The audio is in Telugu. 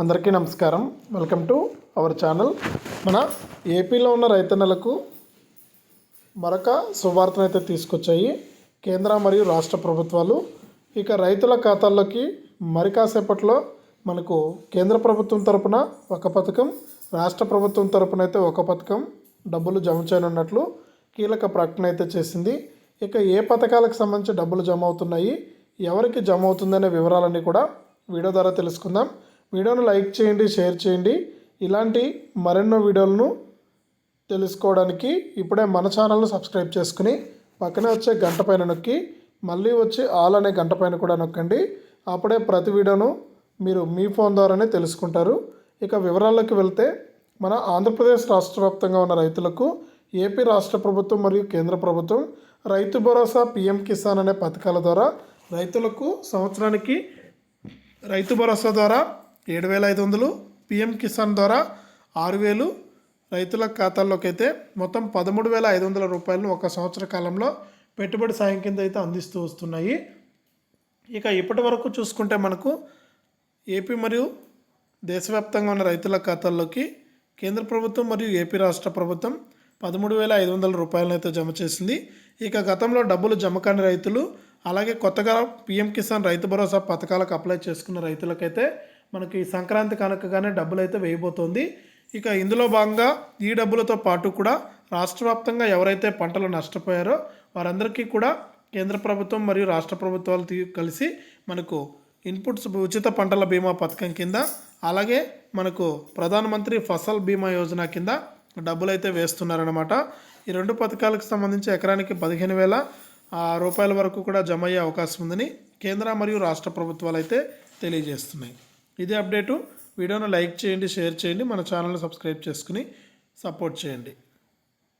అందరికీ నమస్కారం. వెల్కమ్ టు అవర్ ఛానల్ మన ఏపీలో ఉన్న రైతన్నలకు మరొక శుభార్తను అయితే తీసుకొచ్చాయి. కేంద్ర మరియు రాష్ట్ర ప్రభుత్వాలు ఇక రైతుల ఖాతాల్లోకి మరి కాసేపట్లో మనకు కేంద్ర ప్రభుత్వం తరపున ఒక పథకం రాష్ట్ర ప్రభుత్వం తరపున అయితే ఒక పథకం డబ్బులు జమ చేయనున్నట్లు కీలక ప్రకటన అయితే చేసింది. ఇక ఏ పథకాలకు సంబంధించి డబ్బులు జమ అవుతున్నాయి ఎవరికి జమ అవుతుందనే వివరాలన్నీ కూడా వీడియో ద్వారా తెలుసుకుందాం. వీడియోను లైక్ చేయండి షేర్ చేయండి. ఇలాంటి మరెన్నో వీడియోలను తెలుసుకోవడానికి ఇప్పుడే మన ఛానల్ను సబ్స్క్రైబ్ చేసుకుని పక్కనే వచ్చే గంట పైన నొక్కి మళ్ళీ వచ్చి ఆల్ అనే గంట పైన కూడా నొక్కండి. అప్పుడే ప్రతి వీడియోను మీరు మీ ఫోన్ ద్వారానే తెలుసుకుంటారు. ఇక వివరాల్లోకి వెళ్తే మన ఆంధ్రప్రదేశ్ రాష్ట్ర వ్యాప్తంగా ఉన్న రైతులకు ఏపీ రాష్ట్ర ప్రభుత్వం మరియు కేంద్ర ప్రభుత్వం రైతు భరోసా పిఎం కిసాన్ అనే పథకాల ద్వారా రైతులకు సంవత్సరానికి రైతు భరోసా ద్వారా ఏడు వేల ఐదు వందలు పిఎం కిసాన్ ద్వారా ఆరు వేలు రైతుల ఖాతాల్లోకి అయితే మొత్తం పదమూడు వేల ఐదు వందల రూపాయలను ఒక సంవత్సర కాలంలో పెట్టుబడి సాయం కింద అయితే అందిస్తూ వస్తున్నాయి. ఇక ఇప్పటి వరకు చూసుకుంటే మనకు ఏపీ మరియు దేశవ్యాప్తంగా ఉన్న రైతుల ఖాతాల్లోకి కేంద్ర ప్రభుత్వం మరియు ఏపీ రాష్ట్ర ప్రభుత్వం పదమూడు వేల ఐదు వందల రూపాయలను అయితే జమ చేసింది. ఇక గతంలో డబ్బులు జమ కాని రైతులు అలాగే కొత్తగా పిఎం కిసాన్ రైతు భరోసా పథకాలకు అప్లై చేసుకున్న రైతులకైతే మనకి సంక్రాంతి కనుకగానే డబ్బులు అయితే వేయబోతోంది. ఇక ఇందులో భాగంగా ఈ డబ్బులతో పాటు కూడా రాష్ట్ర వ్యాప్తంగా ఎవరైతే పంటలు నష్టపోయారో వారందరికీ కూడా కేంద్ర ప్రభుత్వం మరియు రాష్ట్ర ప్రభుత్వాలు కలిసి మనకు ఇన్పుట్స్ ఉచిత పంటల బీమా పథకం కింద అలాగే మనకు ప్రధానమంత్రి ఫసల్ బీమా యోజన కింద డబ్బులు అయితే వేస్తున్నారనమాట ఈ రెండు పథకాలకు సంబంధించి ఎకరానికి పదిహేను వేల రూపాయల వరకు కూడా జమ అయ్యే అవకాశం ఉందని కేంద్ర మరియు రాష్ట్ర ప్రభుత్వాలు అయితే తెలియజేస్తున్నాయి. ఇదే అప్డేటు. వీడియోను లైక్ చేయండి షేర్ చేయండి మన ఛానల్ని సబ్స్క్రైబ్ చేసుకుని సపోర్ట్ చేయండి.